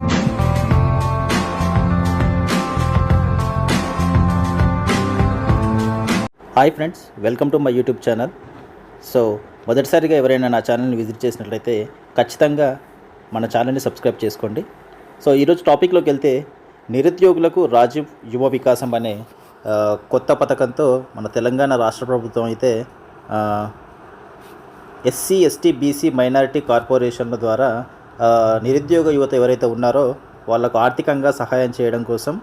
Hi friends welcome to my YouTube channel so మొదటిసారిగా ఎవరైనా నా ఛానల్ని విజిట్ చేసినట్లయితే ఖచ్చితంగా మన ఛానల్ని సబ్స్క్రైబ్ చేసుకోండి. సో ఈరోజు టాపిక్లోకి వెళ్తే నిరుద్యోగులకు రాజీవ్ యువ వికాసం అనే కొత్త పథకంతో మన తెలంగాణ రాష్ట్ర ప్రభుత్వం అయితే ఎస్సీ ఎస్టీ బీసీ మైనారిటీ కార్పొరేషన్ల ద్వారా నిరుద్యోగ యువత ఎవరైతే ఉన్నారో వాళ్ళకు ఆర్థికంగా సహాయం చేయడం కోసం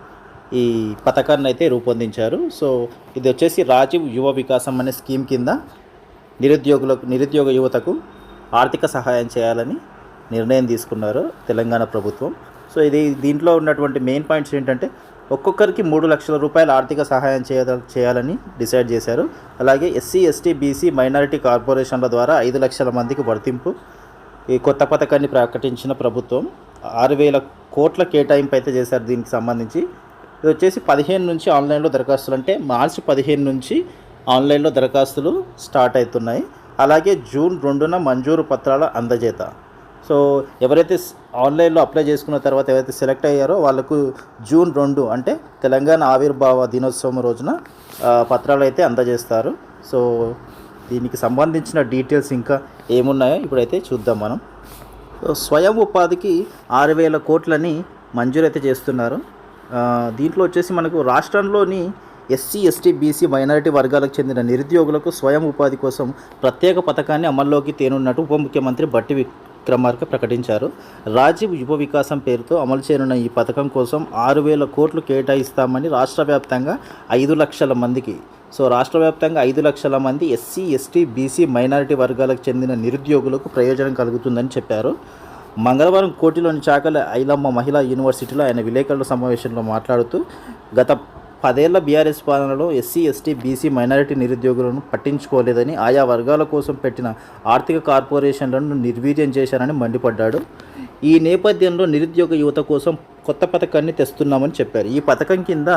ఈ పథకాన్ని అయితే రూపొందించారు. సో ఇది వచ్చేసి రాజీవ్ యువ వికాసం అనే స్కీమ్ కింద నిరుద్యోగులకు నిరుద్యోగ యువతకు ఆర్థిక సహాయం చేయాలని నిర్ణయం తీసుకున్నారు తెలంగాణ ప్రభుత్వం. సో ఇది దీంట్లో ఉన్నటువంటి మెయిన్ పాయింట్స్ ఏంటంటే ఒక్కొక్కరికి మూడు లక్షల రూపాయల ఆర్థిక సహాయం చేయ చేయాలని డిసైడ్ చేశారు. అలాగే ఎస్సీ ఎస్టీ బీసీ మైనారిటీ కార్పొరేషన్ల ద్వారా ఐదు లక్షల మందికి వర్తింపు ఈ కొత్త పథకాన్ని ప్రకటించిన ప్రభుత్వం ఆరు వేల కోట్ల కేటాయింపు అయితే చేశారు దీనికి సంబంధించి. ఇది వచ్చేసి పదిహేను నుంచి ఆన్లైన్లో దరఖాస్తులు అంటే మార్చి పదిహేను నుంచి ఆన్లైన్లో దరఖాస్తులు స్టార్ట్ అవుతున్నాయి. అలాగే జూన్ రెండున మంజూరు పత్రాల అందజేత. సో ఎవరైతే ఆన్లైన్లో అప్లై చేసుకున్న తర్వాత ఎవరైతే సెలెక్ట్ అయ్యారో వాళ్ళకు జూన్ రెండు అంటే తెలంగాణ ఆవిర్భావ దినోత్సవం రోజున పత్రాలు అయితే అందజేస్తారు. సో దీనికి సంబంధించిన డీటెయిల్స్ ఇంకా ఏమున్నాయో ఇప్పుడైతే చూద్దాం మనం. స్వయం ఉపాధికి ఆరు వేల కోట్లని మంజూరైతే చేస్తున్నారు. దీంట్లో వచ్చేసి మనకు రాష్ట్రంలోని ఎస్సీ ఎస్టీ బీసీ మైనారిటీ వర్గాలకు చెందిన నిరుద్యోగులకు స్వయం ఉపాధి కోసం ప్రత్యేక పథకాన్ని అమల్లోకి తేనున్నట్టు ఉప ముఖ్యమంత్రి బట్టి విక్రమార్క ప్రకటించారు. రాజీవ్ యువ వికాసం పేరుతో అమలు చేయనున్న ఈ పథకం కోసం ఆరు వేల కోట్లు కేటాయిస్తామని రాష్ట్ర వ్యాప్తంగా ఐదు లక్షల మందికి సో రాష్ట్ర వ్యాప్తంగా ఐదు లక్షల మంది ఎస్సీ ఎస్టీ బీసీ మైనారిటీ వర్గాలకు చెందిన నిరుద్యోగులకు ప్రయోజనం కలుగుతుందని చెప్పారు. మంగళవారం కోటిలోని చాకల ఐలమ్మ మహిళా యూనివర్సిటీలో ఆయన విలేకరుల సమావేశంలో మాట్లాడుతూ గత పదేళ్ళ బీఆర్ఎస్ పాలనలో ఎస్సీ ఎస్టీ బీసీ మైనారిటీ నిరుద్యోగులను పట్టించుకోలేదని ఆయా వర్గాల కోసం పెట్టిన ఆర్థిక కార్పొరేషన్లను నిర్వీర్యం చేశారని మండిపడ్డాడు. ఈ నేపథ్యంలో నిరుద్యోగ యువత కోసం కొత్త పథకాన్ని తెస్తున్నామని చెప్పారు. ఈ పథకం కింద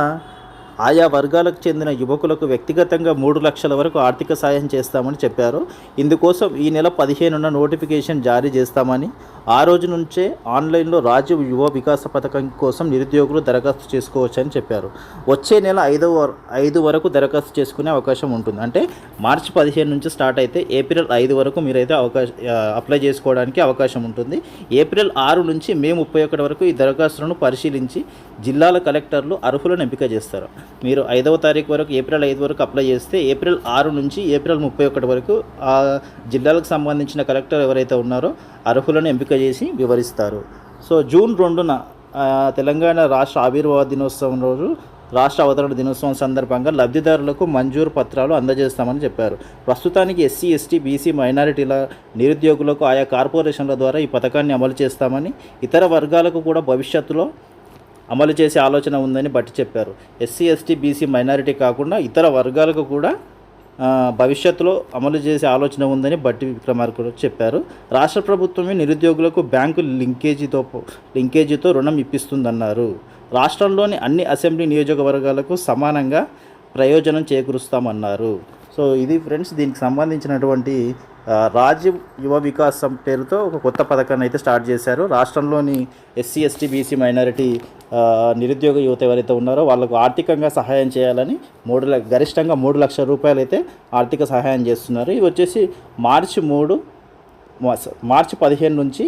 ఆయా వర్గాలకు చెందిన యువకులకు వ్యక్తిగతంగా మూడు లక్షల వరకు ఆర్థిక సాయం చేస్తామని చెప్పారు. ఇందుకోసం ఈ నెల పదిహేనున నోటిఫికేషన్ జారీ చేస్తామని ఆ రోజు నుంచే ఆన్లైన్లో రాజీవ్ యువ వికాస పథకం కోసం నిరుద్యోగులు దరఖాస్తు చేసుకోవచ్చని చెప్పారు. వచ్చే నెల ఐదవ వర- ఐదు వరకు దరఖాస్తు చేసుకునే అవకాశం ఉంటుంది. అంటే మార్చి పదిహేను నుంచి స్టార్ట్ అయితే ఏప్రిల్ ఐదు వరకు మీరైతే అవకాశ అప్లై చేసుకోవడానికి అవకాశం ఉంటుంది. ఏప్రిల్ ఆరు నుంచి మే ముప్పై ఒకటి వరకు ఈ దరఖాస్తులను పరిశీలించి జిల్లాల కలెక్టర్లు అర్హులను ఎంపిక చేస్తారు. మీరు ఐదవ తారీఖు వరకు ఏప్రిల్ ఐదు వరకు అప్లై చేస్తే ఏప్రిల్ ఆరు నుంచి ఏప్రిల్ ముప్పై ఒకటి వరకు ఆ జిల్లాలకు సంబంధించిన కలెక్టర్ ఎవరైతే ఉన్నారో అర్హులను ఎంపిక చేసి వివరిస్తారు. సో జూన్ రెండున తెలంగాణ రాష్ట్ర ఆవిర్భావ దినోత్సవం రోజు రాష్ట్ర అవతరణ దినోత్సవం సందర్భంగా లబ్ధిదారులకు మంజూరు పత్రాలు అందజేస్తామని చెప్పారు. ప్రస్తుతానికి ఎస్సీ ఎస్టీ బీసీ మైనారిటీల నిరుద్యోగులకు ఆయా కార్పొరేషన్ల ద్వారా ఈ పథకాన్ని అమలు చేస్తామని ఇతర వర్గాలకు కూడా భవిష్యత్తులో అమలు చేసే ఆలోచన ఉందని బట్టి చెప్పారు. ఎస్సీ ఎస్టీ బీసీ మైనారిటీ కాకుండా ఇతర వర్గాలకు కూడా భవిష్యత్తులో అమలు చేసే ఆలోచన ఉందని బట్టి విక్రమార్కుడు చెప్పారు. రాష్ట్ర ప్రభుత్వమే నిరుద్యోగులకు బ్యాంకు లింకేజీతో లింకేజీతో రుణం ఇప్పిస్తుందన్నారు. రాష్ట్రంలోని అన్ని అసెంబ్లీ నియోజకవర్గాలకు సమానంగా ప్రయోజనం చేకూరుస్తామన్నారు. సో ఇది ఫ్రెండ్స్ దీనికి సంబంధించినటువంటి ఆ, రాజీవ్ యువ వికాసం పేరుతో ఒక కొత్త పథకాన్ని అయితే స్టార్ట్ చేశారు. రాష్ట్రంలోని ఎస్సీ ఎస్టీ బీసీ మైనారిటీ నిరుద్యోగ యువత ఎవరైతే ఉన్నారో వాళ్ళకు ఆర్థికంగా సహాయం చేయాలని మూడు గరిష్టంగా మూడు లక్షల రూపాయలు అయితే ఆర్థిక సహాయం చేస్తున్నారు. ఇవి వచ్చేసి మార్చి మూడు మార్చి పదిహేను నుంచి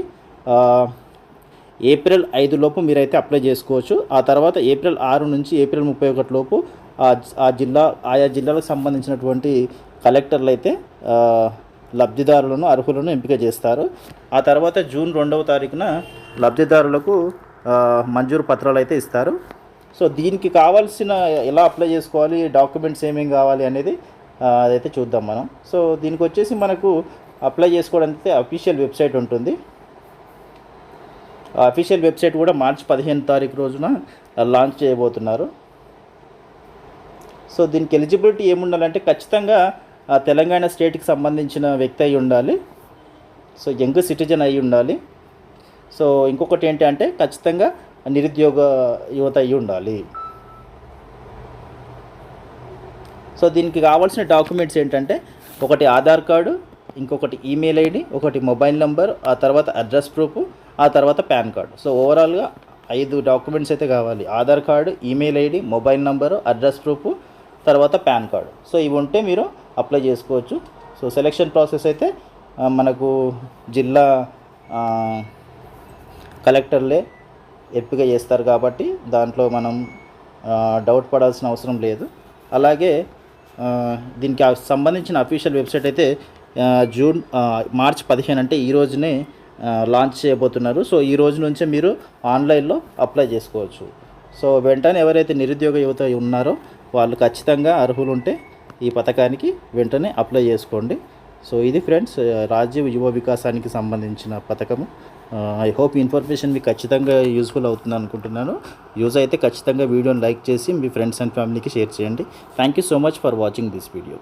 ఏప్రిల్ ఐదు లోపు మీరైతే అప్లై చేసుకోవచ్చు. ఆ తర్వాత ఏప్రిల్ ఆరు నుంచి ఏప్రిల్ ముప్పై ఒకటి లోపు ఆ ఆ జిల్లా ఆయా జిల్లాలకు సంబంధించినటువంటి కలెక్టర్లు అయితే లబ్ధిదారులను అర్హులను ఎంపిక చేస్తారు. ఆ తర్వాత జూన్ రెండవ తారీఖున లబ్ధిదారులకు మంజూరు పత్రాలు అయితే ఇస్తారు. సో దీనికి కావాల్సిన ఎలా అప్లై చేసుకోవాలి డాక్యుమెంట్స్ ఏమేమి కావాలి అనేది అదైతే చూద్దాం మనం. సో దీనికి వచ్చేసి మనకు అప్లై చేసుకోవడానికి అఫీషియల్ వెబ్సైట్ ఉంటుంది. అఫీషియల్ వెబ్సైట్ కూడా మార్చి పదిహేను తారీఖు రోజున లాంచ్ చేయబోతున్నారు. సో దీనికి ఎలిజిబిలిటీ ఏముండాలంటే ఖచ్చితంగా తెలంగాణ స్టేట్కి సంబంధించిన వ్యక్తి అయి ఉండాలి. సో యంగ్ సిటిజన్ అయి ఉండాలి. సో ఇంకొకటి ఏంటి అంటే ఖచ్చితంగా నిరుద్యోగ యువత అయి ఉండాలి. సో దీనికి కావాల్సిన డాక్యుమెంట్స్ ఏంటంటే ఒకటి ఆధార్ కార్డు ఇంకొకటి ఈమెయిల్ ఐడి ఒకటి మొబైల్ నెంబర్ ఆ తర్వాత అడ్రస్ ప్రూఫ్ ఆ తర్వాత పాన్ కార్డు. సో ఓవరాల్గా ఐదు డాక్యుమెంట్స్ అయితే కావాలి. Aadhaar card email ID mobile number address proof తర్వాత పాన్ కార్డు. సో ఇవి ఉంటే మీరు అప్లై చేసుకోవచ్చు. సో సెలెక్షన్ ప్రాసెస్ అయితే మనకు జిల్లా కలెక్టర్లే ఎంపిక చేస్తారు కాబట్టి దాంట్లో మనం డౌట్ పడాల్సిన అవసరం లేదు. అలాగే దీనికి ఆ సంబంధించిన అఫీషియల్ వెబ్సైట్ అయితే జూన్ మార్చ్ పదిహేను అంటే ఈ రోజునే లాంచ్ చేయబోతున్నారు. సో ఈ రోజు నుంచే మీరు ఆన్లైన్లో అప్లై చేసుకోవచ్చు. సో వెంటనే ఎవరైతే నిరుద్యోగ యువత ఉన్నారో వాళ్ళు ఖచ్చితంగా అర్హులు ఉంటే ఈ పథకానికి వెంటనే అప్లై చేసుకోండి. సో ఇది ఫ్రెండ్స్ రాజ్య యువ వికాసానికి సంబంధించిన పథకము. ఐ హోప్ ఇన్ఫర్మేషన్ మీకు ఖచ్చితంగా యూస్ఫుల్ అవుతుంది అనుకుంటున్నాను. యూజ్ అయితే ఖచ్చితంగా వీడియోని లైక్ చేసి మీ ఫ్రెండ్స్ అండ్ ఫ్యామిలీకి షేర్ చేయండి. Thank you so much for watching this video.